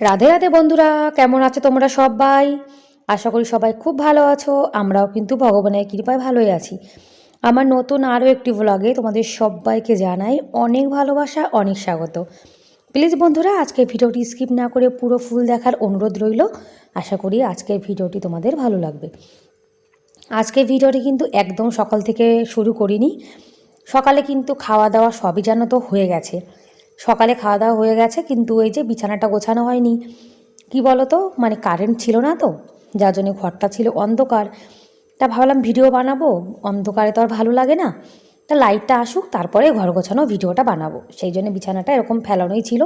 রাধে রাধে বন্ধুরা, কেমন আছো তোমরা সবাই? আশা করি সবাই খুব ভালো আছো, আমরাও কিন্তু ভগবানের কৃপায় ভালোই আছি। আমার নতুন আরও একটি ব্লগে তোমাদের সবাইকে জানাই অনেক ভালোবাসা, অনেক স্বাগত। প্লিজ বন্ধুরা আজকের ভিডিওটি স্কিপ না করে পুরো ফুল দেখার অনুরোধ রইল। আশা করি আজকের ভিডিওটি তোমাদের ভালো লাগবে। আজকের ভিডিওটি কিন্তু একদম সকাল থেকে শুরু করিনি। সকালে কিন্তু খাওয়া দাওয়া সবই যেন তো হয়ে গেছে। সকালে খাওয়া দাওয়া হয়ে গেছে, কিন্তু এই যে বিছানাটা গোছানো হয়নি, কি বলো তো মানে কারেন্ট ছিল না তো, যার জন্য ঘরটা ছিল অন্ধকার। তা ভাবলাম ভিডিও বানাবো, অন্ধকারে তো আর ভালো লাগে না। তা লাইটটা আসুক, তারপরে ঘর গোছানো ভিডিওটা বানাবো। সেই জন্য বিছানাটা এরকম ফেলানোই ছিল।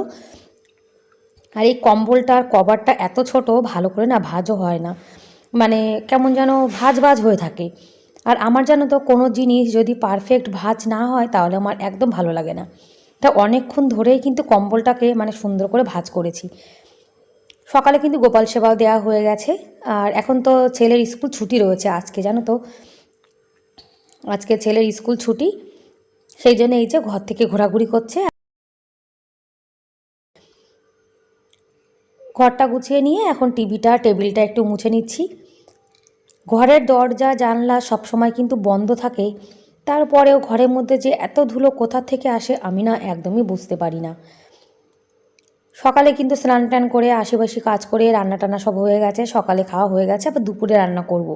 আর এই কম্বলটার কভারটা এত ছোট, ভালো করে না ভাজও হয় না। মানে কেমন যেন ভাজ ভাজ হয়ে থাকে। আর আমার যেন তো কোনো জিনিস যদি পারফেক্ট ভাজ না হয়, তাহলে আমার একদম ভালো লাগে না। তা অনেকক্ষণ ধরেই কিন্তু কম্বলটাকে মানে সুন্দর করে ভাজ করেছি। সকালে কিন্তু গোপাল সেবাও দেওয়া হয়ে গেছে। আর এখন তো ছেলের স্কুল ছুটি রয়েছে আজকে, জানো তো? আজকে ছেলের স্কুল ছুটি। সেই জন্য এই যে ঘর থেকে ঘোরাঘুরি করছে। ঘরটা গুছিয়ে নিয়ে এখন টিভিটা, টেবিলটা একটু মুছে নিচ্ছি। ঘরের দরজা, জানলা সবসময় কিন্তু বন্ধ থাকে। তারপরেও ঘরের মধ্যে যে এত ধুলো কোথা থেকে আসে আমি না একদমই বুঝতে পারি না। সকালে কিন্তু স্নান টান করে আশেপাশে কাজ করে রান্না টান্না সব হয়ে গেছে, সকালে খাওয়া হয়ে গেছে, আবার দুপুরে রান্না করব।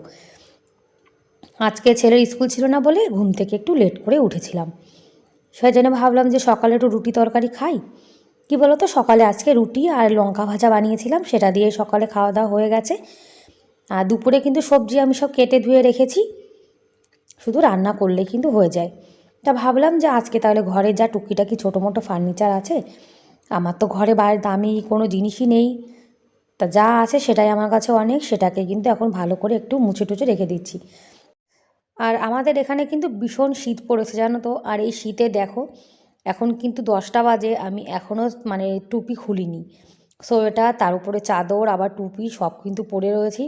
আজকে ছেলের স্কুল ছিল না বলে ঘুম থেকে একটু লেট করে উঠেছিলাম। সেই জন্য ভাবলাম যে সকালে একটু রুটি তরকারি খাই। কি বলো তো সকালে আজকে রুটি আর লঙ্কা ভাজা বানিয়েছিলাম, সেটা দিয়ে সকালে খাওয়া দাওয়া হয়ে গেছে। আর দুপুরে কিন্তু সবজি আমি সব কেটে ধুয়ে রেখেছি। শুধু রান্না করলে কিন্তু হয়ে যায়। তা ভাবলাম যে আজকে তাহলে ঘরে যা টুকিটাকি ছোটো মোটো ফার্নিচার আছে, আমার তো ঘরে বাইরে দামি কোনো জিনিসই নেই। তা যা আছে সেটাই আমার কাছে অনেক, সেটাকে কিন্তু এখন ভালো করে একটু মুছে টুচে রেখে দিচ্ছি। আর আমাদের এখানে কিন্তু ভীষণ শীত পড়েছে, জানো তো? আর এই শীতে দেখো, এখন কিন্তু দশটা বাজে, আমি এখনও মানে টুপি খুলিনি। সোয়েটার, তার উপরে চাদর, আবার টুপি, সব কিন্তু পরে রয়েছি।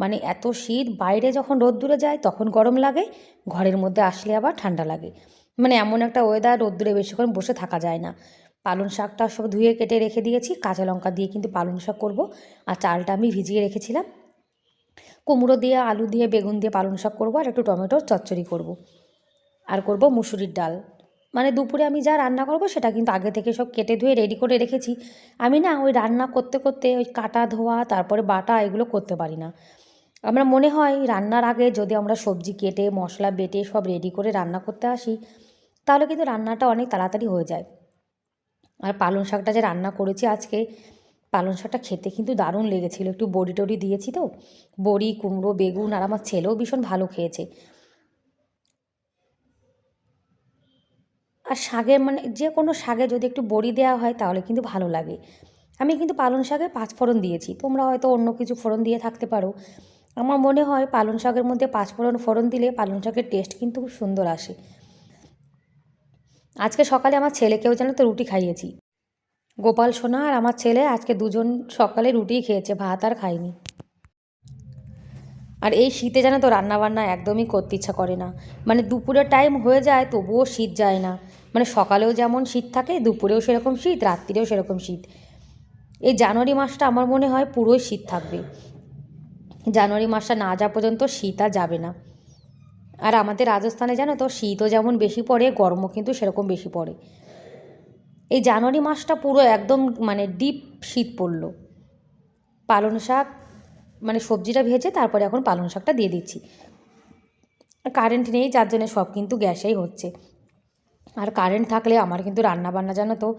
মানে এত শীত, বাইরে যখন রোদ্দুরে যায় তখন গরম লাগে, ঘরের মধ্যে আসলে আবার ঠান্ডা লাগে। মানে এমন একটা ওয়েদার রোদ্দুরে বেশিক্ষণ বসে থাকা যায় না। পালং শাকটা সব ধুয়ে কেটে রেখে দিয়েছি, কাঁচা লঙ্কা দিয়ে কিন্তু পালং শাক করব। আর চালটা আমি ভিজিয়ে রেখেছিলাম। কুমড়ো দিয়ে, আলু দিয়ে, বেগুন দিয়ে পালং শাক করব আর একটু টমেটোর চচ্চড়ি করব। আর করব মুসুরির ডাল। মানে দুপুরে আমি যা রান্না করব সেটা কিন্তু আগে থেকে সব কেটে ধুয়ে রেডি করে রেখেছি। আমি না ওই রান্না করতে করতে ওই কাটা ধোয়া, তারপরে বাটা এগুলো করতে পারি না। আমরা মনে হয় রান্নার আগে যদি আমরা সবজি কেটে, মশলা বেটে সব রেডি করে রান্না করতে আসি, তাহলে কিন্তু রান্নাটা অনেক তাড়াতাড়ি হয়ে যায়। আর পালং শাকটা যে রান্না করেছি আজকে, পালং শাকটা খেতে কিন্তু দারুণ লেগেছিলো। একটু বড়ি টড়ি দিয়েছি তো, বড়ি, কুমড়ো, বেগুন আর আমার ছেলেও ভীষণ ভালো খেয়েছে। আর শাকে মানে যে কোনো শাকে যদি একটু বড়ি দেওয়া হয় তাহলে কিন্তু ভালো লাগে। আমি কিন্তু পালং শাকে পাঁচ ফোড়ন দিয়েছি। তোমরা হয়তো অন্য কিছু ফোড়ন দিয়ে থাকতে পারো। আমার মনে হয় পালং শাকের মধ্যে পাঁচফোড়ন ফোড়ন দিলে পালং শাকের টেস্ট কিন্তু খুব সুন্দর আসে। আজকে সকালে আমার ছেলেকেও যেন তো রুটি খাইয়েছি। গোপাল, সোনা আর আমার ছেলে আজকে দুজন সকালে রুটিই খেয়েছে, ভাত আর খায়নি আর এই শীতে যেন তো রান্নাবান্না একদমই করতে ইচ্ছা করে না। মানে দুপুরের টাইম হয়ে যায় তবুও শীত যায় না। মানে সকালেও যেমন শীত থাকে, দুপুরেও সেরকম শীত, রাত্রিরেও সেরকম শীত। এই জানুয়ারি মাসটা আমার মনে হয় পুরোই শীত থাকবে। জানুয়ারি মাসটা না যাওয়া পর্যন্ত শীত আর যাবে না। আর আমাদের রাজস্থানে জানো তো, শীতও যেমন বেশি পড়ে, গরমও কিন্তু সেরকম বেশি পড়ে। এই জানুয়ারি মাসটা পুরো একদম মানে ডিপ শীত পড়ল। পালং শাক মানে সবজিটা ভেজে তারপরে এখন পালং শাকটা দিয়ে দিচ্ছি। কারেন্ট নেই, যার জন্য সব কিন্তু গ্যাসেই হচ্ছে। আর কারেন্ট থাকলে আমার কিন্তু রান্না বান্না জানো তো,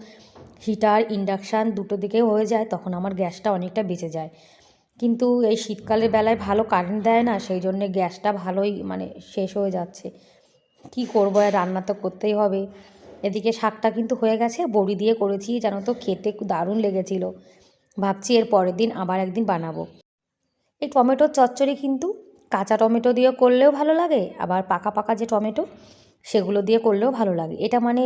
হিটার, ইন্ডাকশান দুটো দিকেও হয়ে যায়, তখন আমার গ্যাসটা অনেকটা বেঁচে যায়। কিন্তু এই শীতকালের বেলায় ভালো কারেন্ট দেয় না, সেই জন্যে গ্যাসটা ভালোই মানে শেষ হয়ে যাচ্ছে। কি করব, আর রান্না তো করতেই হবে। এদিকে শাকটা কিন্তু হয়ে গেছে, বড়ি দিয়ে করেছি যেন তো, খেতে দারুণ লেগেছিল। ভাবছি এর পরের দিন আবার একদিন বানাবো। এই টমেটোর চচ্চড়ি কিন্তু কাঁচা টমেটো দিয়ে করলেও ভালো লাগে, আবার পাকা পাকা যে টমেটো, সেগুলো দিয়ে করলেও ভালো লাগে। এটা মানে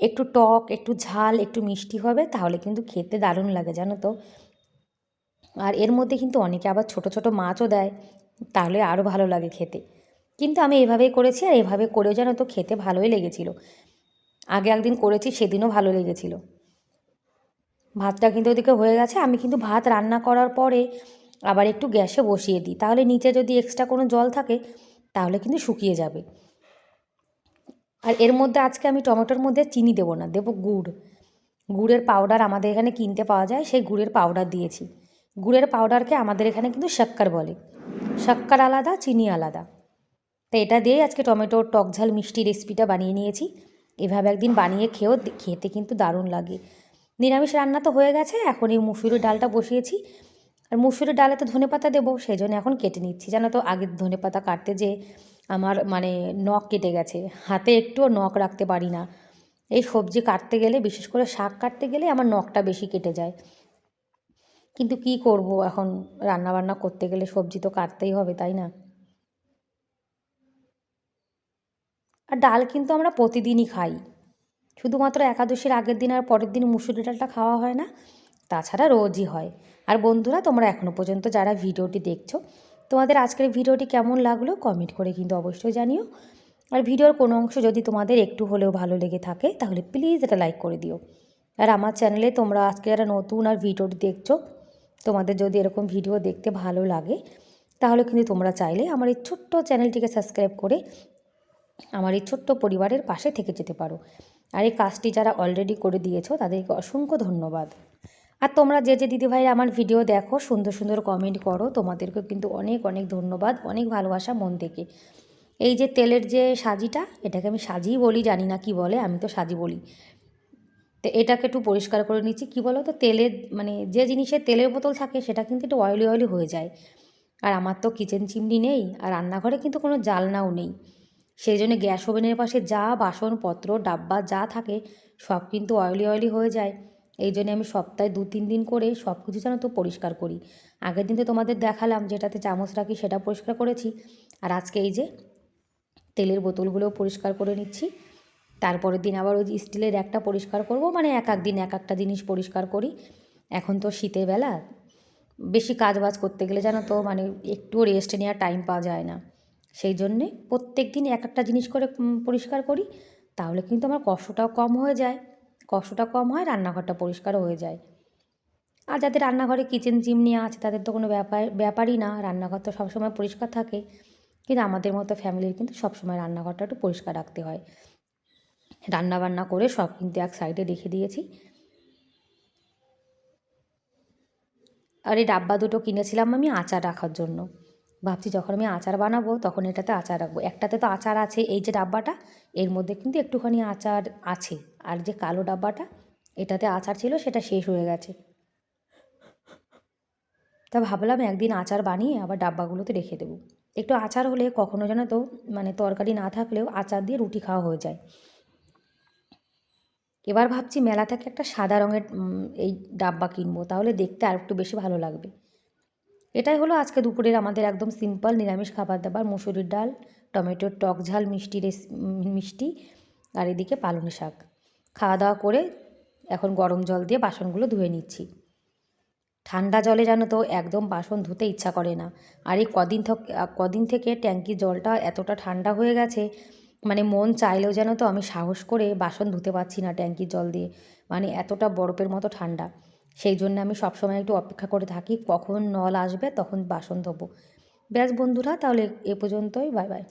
একটু টক, একটু ঝাল, একটু মিষ্টি হবে, তাহলে কিন্তু খেতে দারুণ লাগে, জানো তো। আর এর মধ্যে কিন্তু অনেকে আবার ছোট ছোট মাছও দেয়। তাহলে আরও ভালো লাগে খেতে। কিন্তু আমি এভাবেই করেছি আর এভাবে করেও যেন তো খেতে ভালোই লেগেছিল। আগে একদিন করেছি, সেদিনও ভালো লেগেছিল। ভাতটা কিন্তু ওদিকে হয়ে গেছে। আমি কিন্তু ভাত রান্না করার পরে আবার একটু গ্যাসে বসিয়ে দিই। তাহলে নিচে যদি এক্সট্রা কোনো জল থাকে, তাহলে কিন্তু শুকিয়ে যাবে। আর এর মধ্যে আজকে আমি টমেটোর মধ্যে চিনি দেবো না, দেবো গুড়। গুড়ের পাউডার আমাদের এখানে কিনতে পাওয়া যায়। সেই গুড়ের পাউডার দিয়েছি। গুড়ের পাউডারকে আমাদের এখানে কিন্তু শক্কর বলে। শক্কর আলাদা, চিনি আলাদা। তো এটা দিয়েই আজকে টমেটোর টক ঝাল মিষ্টি রেসিপিটা বানিয়ে নিয়েছি। এভাবে একদিন বানিয়ে খেয়েও খেতে কিন্তু দারুণ লাগে। নিরামিষ রান্না তো হয়ে গেছে, এখন এই মুসুরির ডালটা বসিয়েছি। আর মুসুরির ডালে তো ধনে পাতা দেবো সেই জন্য এখন কেটে নিচ্ছি। জানো তো, আগের ধনে পাতা কাটতে যে আমার মানে নখ কেটে গেছে, হাতে একটুও নখ রাখতে পারি না। এই সবজি কাটতে গেলে, বিশেষ করে শাক কাটতে গেলে আমার নখটা বেশি কেটে যায়। কিন্তু কি করব এখন? রান্না বান্না করতে গেলে সবজি তো কাটতেই হবে, তাই না? আর ডাল কিন্তু আমরা প্রতিদিনই খাই। শুধুমাত্র একাদশীর আগের দিন আর পরের দিন মুসুরি ডালটা খাওয়া হয় না, তাছাড়া রোজই হয়। আর বন্ধুরা, তোমরা এখনও পর্যন্ত যারা ভিডিওটি দেখছ, তোমাদের আজকের ভিডিওটি কেমন লাগল কমেন্ট করে কিন্তু অবশ্যই জানিও। আর ভিডিওর কোনো অংশ যদি তোমাদের একটু হলেও ভালো লেগে থাকে, তাহলে প্লিজ এটা লাইক করে দিও। আর আমার চ্যানেলে তোমরা আজকে যারা নতুন আর ভিডিওটি দেখছ তোমাদের যদি এরকম ভিডিও দেখতে ভালো লাগে, তাহলে কিন্তু তোমরা চাইলে আমার এই ছোট্ট চ্যানেলটিকে সাবস্ক্রাইব করে আমার এই ছোট্ট পরিবারের পাশে থেকে যেতে পারো। আর এই কাজটি যারা অলরেডি করে দিয়েছ, তাদেরকে অসংখ্য ধন্যবাদ। আর তোমরা যে যে দিদিভাইরা আমার ভিডিও দেখো, সুন্দর সুন্দর কমেন্ট করো তোমাদেরকে কিন্তু অনেক অনেক ধন্যবাদ, অনেক ভালোবাসা মন থেকে। এই যে তেলের যে সাজিটা, এটাকে আমি সাজিই বলি, জানি না কি বলে, আমি তো সাজি বলি। তো এটাকে একটু পরিষ্কার করে নিচ্ছি। কী বলো তো তেলের মানে যে জিনিসের তেলের বোতল থাকে সেটা কিন্তু একটু অয়েলি অয়েলি হয়ে যায়। আর আমার তো কিচেন চিমনি নেই, আর রান্নাঘরে কিন্তু কোনো জালনাও নেই। সেই জন্য গ্যাস ওভেনের পাশে যা বাসনপত্র, ডাব্বা যা থাকে সব কিন্তু অয়েলি অয়েলি হয়ে যায়। এই জন্য আমি সপ্তাহে দু তিন দিন করে সব কিছু যেন তো পরিষ্কার করি। আগের দিন তো তোমাদের দেখালাম যেটাতে চামচ রাখি সেটা পরিষ্কার করেছি। আর আজকে এই যে তেলের বোতলগুলোও পরিষ্কার করে নিচ্ছি। তারপরের দিন আবার ওই স্টিলের একটা পরিষ্কার করব মানে এক এক দিন, এক একটা জিনিস পরিষ্কার করি। এখন তো শীতের বেলা, বেশি কাজ বাজ করতে গেলে জানো তো মানে একটুও রেস্ট নেওয়ার টাইম পাওয়া যায় না। সেই জন্যে প্রত্যেক দিন এক একটা জিনিস করে পরিষ্কার করি, তাহলে কিন্তু আমার কষ্টটাও কম হয়ে যায়। কষ্টটা কম হয়, রান্নাঘরটা পরিষ্কারও হয়ে যায়। আর যাদের রান্নাঘরে কিচেন চিমনি আছে, তাদের তো কোনো ব্যাপার, ব্যাপারই না। রান্নাঘর তো সবসময় পরিষ্কার থাকে। কিন্তু আমাদের মতো ফ্যামিলির কিন্তু সবসময় রান্নাঘরটা একটু পরিষ্কার রাখতে হয়। রান্না বান্না করে সব কিন্তু এক সাইডে রেখে দিয়েছি। আর এই ডাব্বা দুটো কিনেছিলাম আমি আচার রাখার জন্য। ভাবছি যখন আমি আচার বানাবো তখন এটাতে আচার রাখব। একটাতে তো আচার আছে এই যে ডাব্বাটা, এর মধ্যে কিন্তু একটুখানি আচার আছে। আর যে কালো ডাব্বাটা, এটাতে আচার ছিল, সেটা শেষ হয়ে গেছে। তা ভাবলাম একদিন আচার বানিয়ে আবার ডাব্বাগুলোতে রেখে দেবো। একটু আচার হলে কখনো যেন তো মানে তরকারি না থাকলেও আচার দিয়ে রুটি খাওয়া হয়ে যায়। এবার ভাবছি মেলা থেকে একটা সাদা রঙের এই ডাব্বা কিনবো, তাহলে দেখতে আর একটু বেশি ভালো লাগবে। এটাই হলো আজকে দুপুরের আমাদের একদম সিম্পল নিরামিষ খাবার দাবার, মুসুরির ডাল, টমেটোর টক ঝাল, মিষ্টি মিষ্টি, আর এদিকে পালং শাক। খাওয়া দাওয়া করে এখন গরম জল দিয়ে বাসনগুলো ধুয়ে নিচ্ছি। ঠান্ডা জলে জানো তো একদম বাসন ধুতে ইচ্ছা করে না। আর এই কদিন কদিন থেকে ট্যাঙ্কির জলটা এতটা ঠান্ডা হয়ে গেছে মানে মন চাইলেও যেন তো আমি সাহস করে বাসন ধুতে পারছি না ট্যাঙ্কির জল দিয়ে। মানে এতটা বরফের মতো ঠান্ডা। সেই জন্য আমি সবসময় একটু অপেক্ষা করে থাকি, কখন নল আসবে তখন বাসন ধোবো। ব্যাস বন্ধুরা, তাহলে এ পর্যন্তই, বাই বাই।